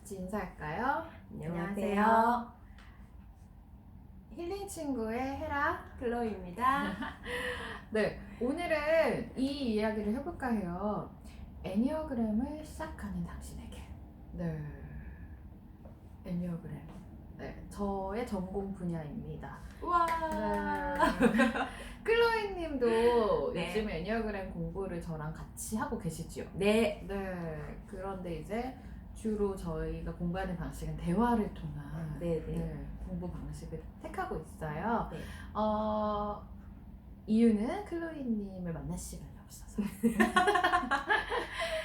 같이 인사할까요? 안녕하세요. 힐링 친구의 헤라. 클로입니다. 네, 오늘은 이 이야기를 해볼까 해요. 애니어그램을 시작하는 당신에게. 네. 애니어그램. 네, 저의 전공 분야입니다. 우와. 네. 클로이 님도 네. 요즘 애니어그램 공부를 저랑 같이 하고 계시죠? 네. 네. 그런데 이제 주로 저희가 공부하는 방식은 대화를 통한 네, 네. 네, 공부 방식을 택하고 있어요. 네. 어, 이유는 클로이 님을 만날 시간이 없어서.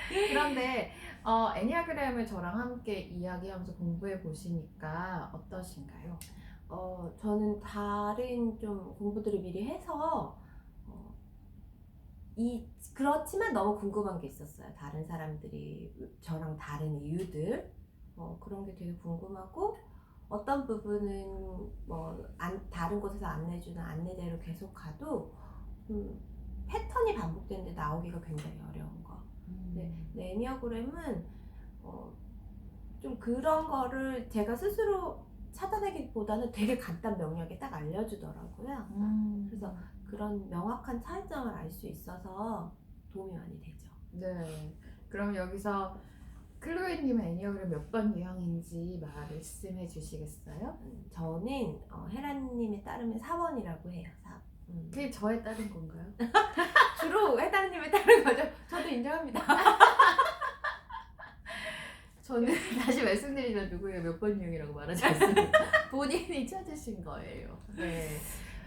그런데 어, 애니아그램을 저랑 함께 이야기하면서 공부해 보시니까 어떠신가요? 어, 저는 다른 좀 공부들을 미리 해서 어, 이 그렇지만 너무 궁금한 게 있었어요. 다른 사람들이 저랑 다른 이유들 어, 그런 게 되게 궁금하고 어떤 부분은 뭐 안, 다른 곳에서 안내주는 안내대로 계속 가도 음, 패턴이 반복되는데 나오기가 굉장히 어려운 거. 네. 네, 애니어그램은 어, 좀 그런 거를 제가 스스로 찾아내기보다는 되게 간단 명료하게 딱 알려주더라고요. 음. 그래서 그런 명확한 차이점을 알 수 있어서 도움이 많이 되죠. 네. 그럼 여기서 클로이님의 애니어그램 몇 번 유형인지 말씀해 주시겠어요? 음, 저는 어, 헤라님에 따르면 4번이라고 해요. 4. 음. 그게 저에 따른 건가요? 주로 헤라님에 따른 거죠. 저도 인정합니다. 저는 다시 말씀드리면 누구에게 몇번 유형이라고 말하지 않습니다. 본인이 찾으신 거예요. 네.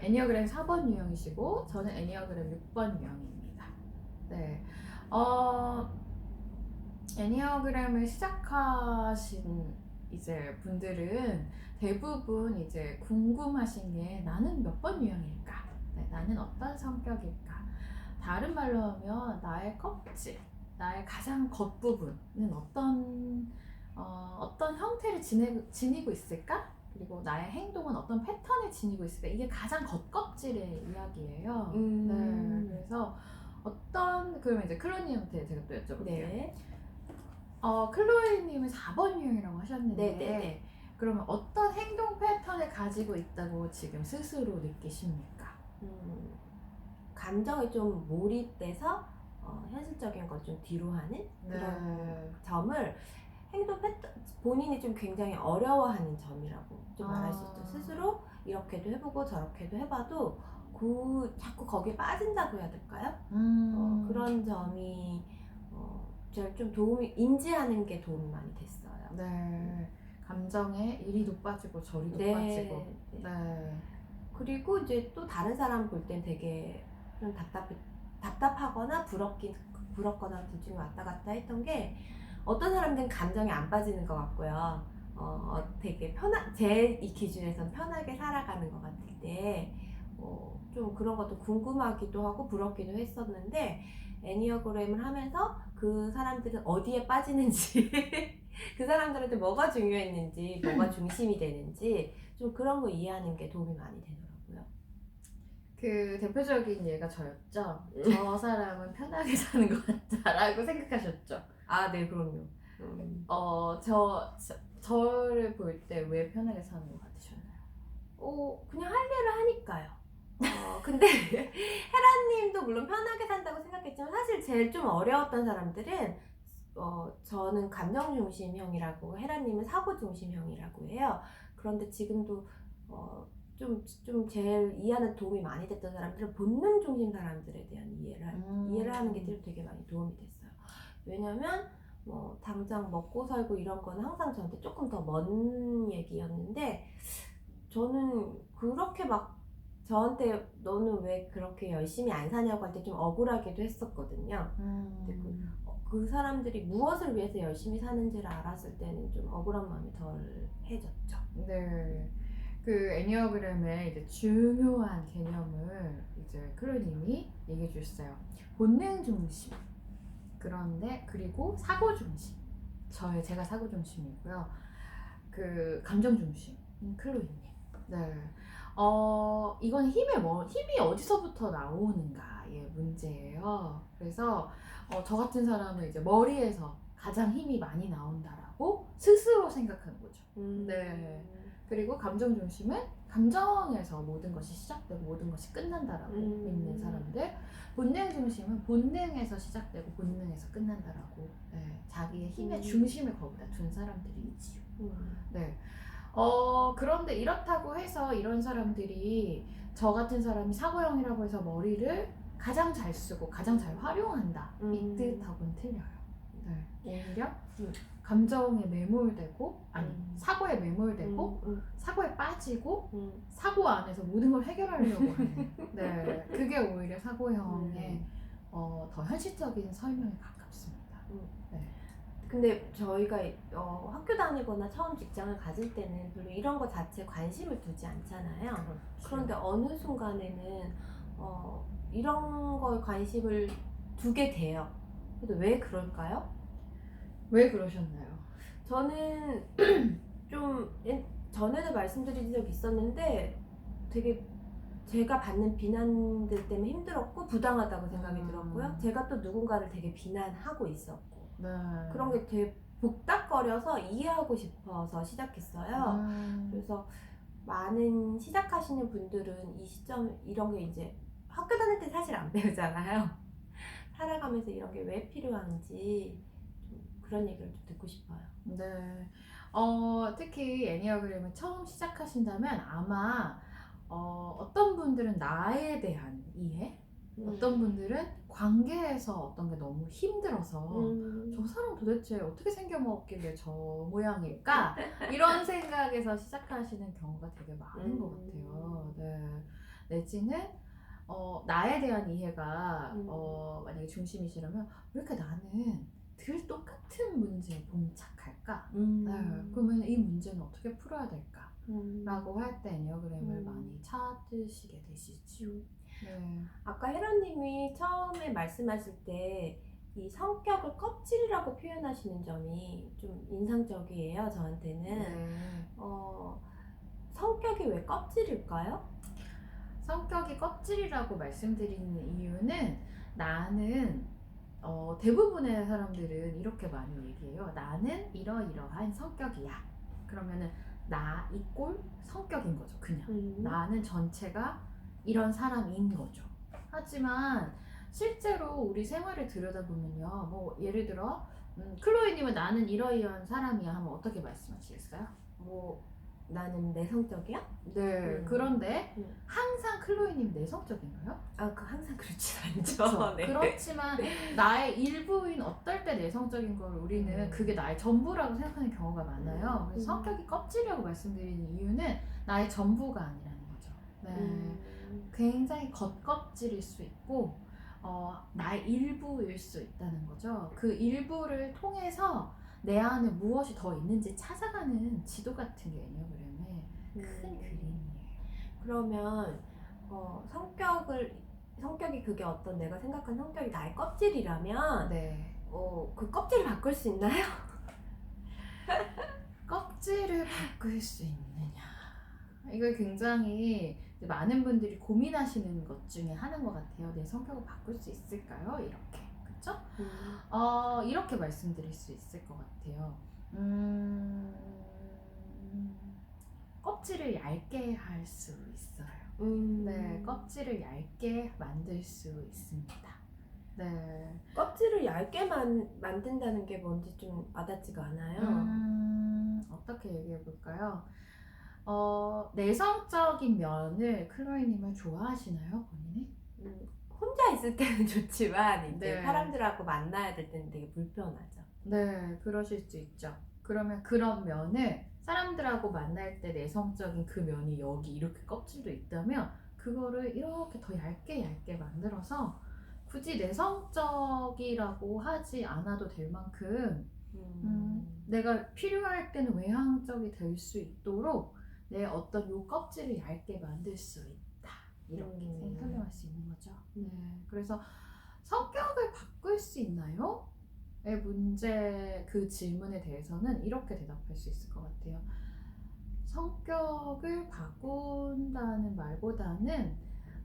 애니어그램 4번 유형이시고 저는 애니어그램 6번 유형입니다. 네. 어, 애니어그램을 시작하신 이제 분들은 대부분 이제 궁금하신 게 나는 몇 번 유형일까? 네, 나는 어떤 성격일까? 다른 말로 하면 나의 껍질, 나의 가장 겉부분은 어떤 어, 어떤 형태를 지내고, 지니고 있을까? 그리고 나의 행동은 어떤 패턴을 지니고 있을까? 이게 가장 겉껍질의 이야기예요. 음. 네, 그래서 어떤 그러면 이제 클로이님한테 제가 또 여쭤볼게요. 네. 어, 클로이님은 4번 유형이라고 하셨는데 네, 네, 네. 그러면 어떤 행동 패턴을 가지고 있다고 지금 스스로 느끼십니까? 음, 감정에 좀 몰입돼서 어, 현실적인 걸좀 뒤로 하는 그런 네. 점을 행동 패턴 본인이 좀 굉장히 어려워하는 점이라고 좀 아. 말할 수 있죠. 스스로 이렇게도 해보고 저렇게도 해봐도 그 자꾸 거기에 빠진다고 해야 될까요? 음. 어, 그런 점이 어, 제가 좀 도움이 인지하는 게 도움이 많이 됐어요. 네. 감정에 이리도 빠지고 저리도 네. 빠지고. 네. 네. 그리고 이제 또 다른 사람 볼 땐 되게 좀 답답 답답하거나 부럽긴 부럽거나 둘 중에 왔다 갔다 했던 게 어떤 사람들은 감정이 안 빠지는 것 같고요. 어, 되게 편한 제이 기준에선 편하게 살아가는 것 같을 때, 어, 좀 그런 것도 궁금하기도 하고 부럽기도 했었는데 애니어그램을 하면서 그 사람들은 어디에 빠지는지, 그 사람들한테 뭐가 중요했는지, 뭐가 중심이 되는지 좀 그런 거 이해하는 게 도움이 많이 되더라고요. 그 대표적인 예가 저였죠. 저 사람은 편하게 사는 것 같다라고 생각하셨죠. 아, 네, 그럼요. 음. 어, 저, 저 저를 볼 때 왜 편하게 사는 것 같으셨나요? 어, 그냥 할 일을 하니까요. 어, 근데 헤라님도 물론 편하게 산다고 생각했지만 사실 제일 좀 어려웠던 사람들은 어, 저는 감정 중심형이라고 헤라님은 사고 중심형이라고 해요. 그런데 지금도 어, 좀, 좀 제일 이해하는 도움이 많이 됐던 사람들은 본능 중심 사람들에 대한 이해를, 하- 음. 이해를 하는 게 되게 많이 도움이 됐어요. 왜냐면 뭐 당장 먹고 살고 이런 거는 항상 저한테 조금 더 먼 얘기였는데 저는 그렇게 막 저한테 너는 왜 그렇게 열심히 안 사냐고 할 때 좀 억울하기도 했었거든요. 음. 어, 그 사람들이 무엇을 위해서 열심히 사는지를 알았을 때는 좀 억울한 마음이 덜 해졌죠. 네. 그 애니어그램의 이제 중요한 개념을 이제 클로님이 얘기해 주셨어요. 본능 중심. 그런데 그리고 사고 중심. 저의 제가 사고 중심이고요. 그 감정 중심인 클로이님. 네. 어 이건 힘의 뭐 힘이 어디서부터 나오는가의 문제예요. 그래서 어, 저 같은 사람은 이제 머리에서 가장 힘이 많이 나온다라고 스스로 생각하는 거죠. 음. 네. 그리고 감정 중심은 감정에서 모든 것이 시작되고 모든 것이 끝난다라고 음. 믿는 사람들. 본능 중심은 본능에서 시작되고 본능에서 끝난다라고 네, 자기의 힘의 음. 중심을 거기다 둔 사람들이 있지요. 음. 네. 어, 그런데 이렇다고 해서 이런 사람들이 저 같은 사람이 사고형이라고 해서 머리를 가장 잘 쓰고 가장 잘 활용한다. 이 음. 뜻하고는 틀려요. 네. 오히려 음. 감정에 매몰되고, 아니, 음. 사고에 매몰되고, 음. 사고에 빠지고, 음. 사고 안에서 모든 걸 해결하려고 하는. 네. 그게 오히려 사고형의 음. 어, 더 현실적인 설명에 가깝습니다. 근데 저희가 어, 학교 다니거나 처음 직장을 가질 때는 별로 이런 거 자체에 관심을 두지 않잖아요. 그런데 어느 순간에는 어, 이런 거에 관심을 두게 돼요. 근데 왜 그럴까요? 왜 그러셨나요? 저는 좀 옛- 전에도 말씀드린 적 있었는데 되게 제가 받는 비난들 때문에 힘들었고 부당하다고 생각이 음. 들었고요. 제가 또 누군가를 되게 비난하고 있었고 네. 그런 게 되게 복닥거려서 이해하고 싶어서 시작했어요. 음. 그래서 많은 시작하시는 분들은 이 시점 이런 게 이제 학교 다닐 때 사실 안 배우잖아요. 살아가면서 이런 게 왜 필요한지 좀 그런 얘기를 좀 듣고 싶어요. 네. 어, 특히 애니어그램을 처음 시작하신다면 아마 어, 어떤 분들은 나에 대한 이해, 어떤 분들은 관계에서 어떤 게 너무 힘들어서 음. 저 사람 도대체 어떻게 생겨먹었길래 저 모양일까? 이런 생각에서 시작하시는 경우가 되게 많은 음. 것 같아요. 네. 내지는 어, 나에 대한 이해가 음. 어, 만약에 중심이시라면 왜 이렇게 나는 늘 똑같은 문제에 봉착할까? 음. 네. 그러면 이 문제는 어떻게 풀어야 될까? 음. 라고 할때 애니어그램을 음. 많이 찾으시게 되시죠. 네. 아까 혜라님이 처음에 말씀하실 때 이 성격을 껍질이라고 표현하시는 점이 좀 인상적이에요, 저한테는. 네. 어, 성격이 왜 껍질일까요? 성격이 껍질이라고 말씀드리는 이유는 나는 어, 대부분의 사람들은 이렇게 많이 얘기해요. 나는 이러이러한 성격이야. 그러면은 나 이꼴 성격인 거죠. 그냥 음. 나는 전체가 이런 사람인 거죠. 하지만 실제로 우리 생활을 들여다보면요. 뭐 예를 들어 음, 클로이님은 나는 이러이러한 사람이야 하면 어떻게 말씀하시겠어요? 뭐 나는 내성적이야? 네. 음. 그런데 음. 항상 클로이님 내성적인가요? 아, 그 항상 그렇진. 않죠. 네. 그렇지만 나의 일부인 어떨 때 내성적인 걸 우리는 음. 그게 나의 전부라고 생각하는 경우가 많아요. 그래서 음. 성격이 껍질이라고 말씀드리는 이유는 나의 전부가 아니라는 거죠. 네. 음. 굉장히 겉껍질일 수 있고 어, 나의 일부일 수 있다는 거죠. 그 일부를 통해서 내 안에 무엇이 더 있는지 찾아가는 지도 같은 게 애니어그램의 큰 음. 그림이에요. 그러면 어, 성격을 성격이 그게 어떤 내가 생각한 성격이 나의 껍질이라면 네. 어, 그 껍질을 바꿀 수 있나요? 껍질을 바꿀 수 있느냐. 이걸 굉장히 많은 분들이 고민하시는 것 중에 하나인 것 같아요. 내 성격을 바꿀 수 있을까요? 이렇게. 그쵸? 어, 이렇게 말씀드릴 수 있을 것 같아요. 음, 껍질을 얇게 할 수 있어요. 음. 네, 껍질을 얇게 만들 수 있습니다. 네. 껍질을 얇게 만, 만든다는 게 뭔지 좀 와닿지가 않아요. 음, 어떻게 얘기해 볼까요? 어, 내성적인 면을 클로이님은 좋아하시나요, 본인이? 음, 혼자 있을 때는 좋지만 이제 네. 사람들하고 만나야 될 때는 되게 불편하죠. 네, 그러실 수 있죠. 그러면 그런 면을 사람들하고 만날 때 내성적인 그 면이 여기 이렇게 껍질도 있다면 그거를 이렇게 더 얇게 얇게 만들어서 굳이 내성적이라고 하지 않아도 될 만큼 음, 내가 필요할 때는 외향적이 될 수 있도록 내 어떤 요 껍질을 얇게 만들 수 있다 이렇게 음. 설명할 수 있는 거죠. 네, 그래서 성격을 바꿀 수 있나요? 의 문제 그 질문에 대해서는 이렇게 대답할 수 있을 것 같아요. 성격을 바꾼다는 말보다는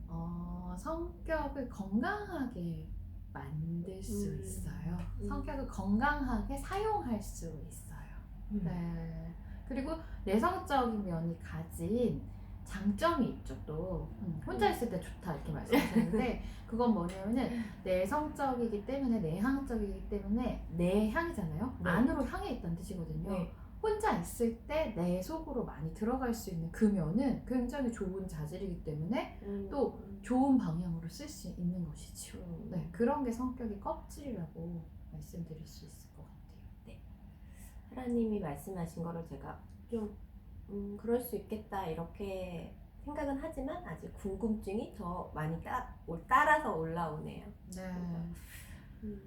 어, 성격을 건강하게 만들 수 음. 있어요. 음. 성격을 건강하게 사용할 수 있어요. 음. 네. 그리고 내성적인 면이 가진 장점이 있죠 또 음, 혼자 있을 때 좋다 이렇게 말씀하셨는데 그건 뭐냐면은 내성적이기 때문에 내향적이기 때문에 내향이잖아요 네. 안으로 향해 있다는 뜻이거든요 네. 혼자 있을 때 내 속으로 많이 들어갈 수 있는 그 면은 굉장히 좋은 자질이기 때문에 음. 또 좋은 방향으로 쓸 수 있는 것이죠 음. 네 그런 게 성격의 껍질이라고 말씀드릴 수 있을 것 같아요 하나님이 말씀하신 거를 제가 좀 음, 그럴 수 있겠다 이렇게 생각은 하지만 아직 궁금증이 더 많이 따, 올- 따라서 올라오네요. 네. 음,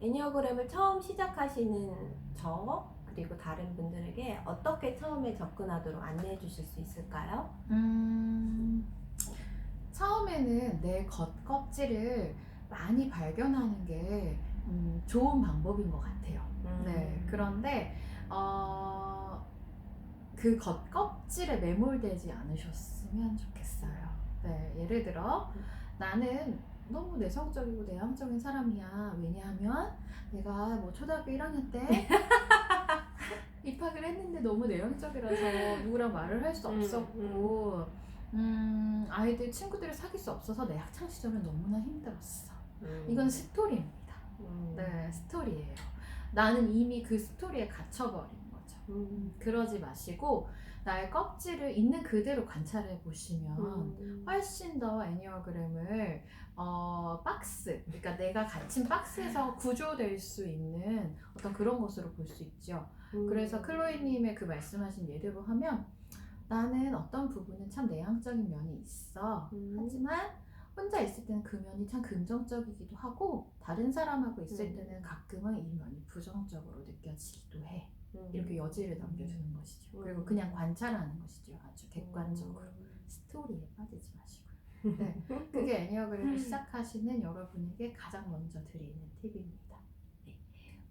애니어그램을 처음 시작하시는 저 그리고 다른 분들에게 어떻게 처음에 접근하도록 안내해 주실 수 있을까요? 음, 처음에는 내 겉껍질을 많이 발견하는 게 음, 좋은 방법인 것 같아요. 네. 그런데 어, 그 겉껍질에 매몰되지 않으셨으면 좋겠어요. 네. 예를 들어 나는 너무 내성적이고 내향적인 사람이야. 왜냐하면 내가 뭐 초등학교 1학년 때 입학을 했는데 너무 내향적이라서 누구랑 말을 할수 음, 없었고 음, 아이들 친구들을 사귈 수 없어서 내 학창 시절은 너무나 힘들었어. 음. 이건 스토리입니다. 음. 네, 스토리예요. 나는 이미 그 스토리에 갇혀버린. 음. 그러지 마시고 나의 껍질을 있는 그대로 관찰해 보시면 음. 훨씬 더 애니어그램을 어, 박스, 그러니까 내가 갇힌 박스에서 구조될 수 있는 어떤 그런 것으로 볼 수 있죠. 음. 그래서 클로이님의 그 말씀하신 예대로 하면 나는 어떤 부분은 참 내향적인 면이 있어. 음. 하지만 혼자 있을 때는 그 면이 참 긍정적이기도 하고 다른 사람하고 있을 음. 때는 가끔은 이 면이 부정적으로 느껴지기도 해. 음. 이렇게 여지를 남겨주는 것이죠. 음. 그리고 그냥 관찰하는 것이죠. 아주 객관적으로. 음. 스토리에 빠지지 마시고요. 네. 그게 애니어그램을 시작하시는 여러분에게 가장 먼저 드리는 팁입니다.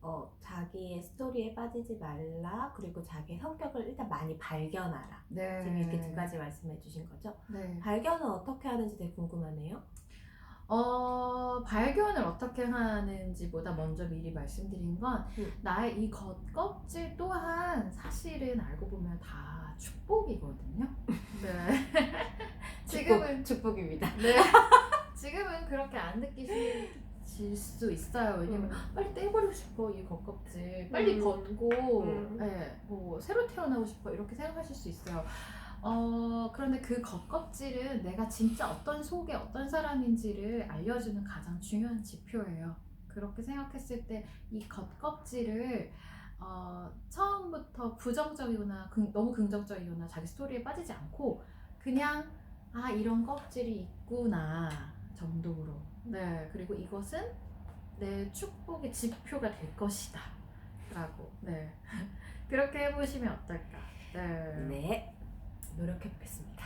어, 자기의 스토리에 빠지지 말라. 그리고 자기의 성격을 일단 많이 발견하라. 네. 지금 이렇게 두 가지 말씀해 주신 거죠. 네. 발견은 어떻게 하는지 되게 궁금하네요. 어, 발견을 어떻게 하는지보다 먼저 미리 말씀드린 건 음. 나의 이 겉껍질 또한 사실은 알고 보면 다 축복이거든요. 네. 지금은 축복, 입니다 네. 지금은 그렇게 안 느끼실 수 있어요. 왜냐면 빨리 떼버리고 싶어 이 겉껍질 빨리 음. 벗고 음. 네, 뭐 새로 태어나고 싶어 이렇게 생각하실 수 있어요. 어 그런데 그 겉껍질은 내가 진짜 어떤 속에 어떤 사람인지를 알려주는 가장 중요한 지표예요. 그렇게 생각했을 때 이 겉껍질을 어, 처음부터 부정적이거나 긍- 너무 긍정적이거나 자기 스토리에 빠지지 않고 그냥 아 이런 껍질이 있구나 정도로. 네 그리고 이것은 내 축복의 지표가 될 것이다 라고. 네. 그렇게 해보시면 어떨까? 네, 네. 노력해 보겠습니다.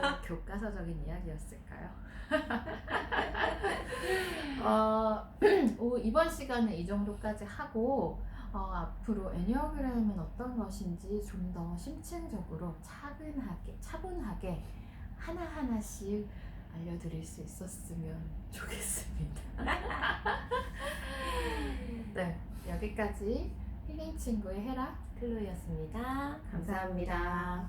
너무 교과서적인 이야기였을까요? 어, 오, 이번 시간은 이 정도까지 하고 어, 앞으로 애니어그램은 어떤 것인지 좀 더 심층적으로 차근하게 차분하게 하나하나씩 알려드릴 수 있었으면 좋겠습니다. 네, 여기까지 힐링 친구의 헤라 클로이였습니다. 감사합니다.